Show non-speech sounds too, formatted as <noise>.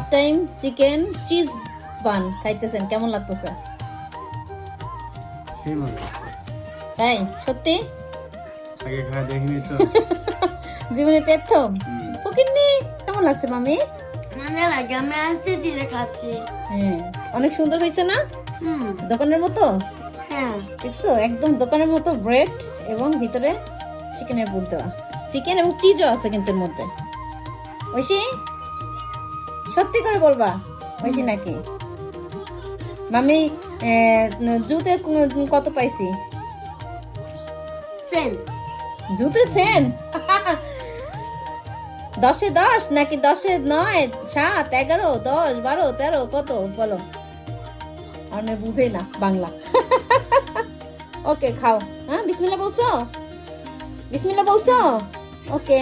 Time chicken cheese bun খাইতেছেন কেমন লাগতেছে? তাই? সত্যি? আগে খাওয়া দেখিনি তো। <laughs> জীবনে প্রথম? ফকিন্নি কেমন লাগছে মামি? মজা লাগে আমি আস্তে ধীরে খাচ্ছি। হ্যাঁ। অনেক সুন্দর হয়েছে না? দোকানের মতো? হ্যাঁ। দেখছ? একদম দোকানের মতো ব্রেড এবং ভিতরে চিকেনের পুর দেওয়া। চিকেন এবং চিজও আছে কিন্তু এর মধ্যে। ঐশী? সত্যি করে বলবা? ঐশী নাকি? মামি জুতে কত পাইছি? সেন জুতে সেন দশে দশ নাকি দশে নয়? সাত এগারো দশ বারো তেরো কত? বলো। আমি বুঝেই না বাংলা। <laughs> ওকে খাও। হ্যাঁ বিসমিল্লা বলছো? বিসমিল্লা বলছো? ওকে।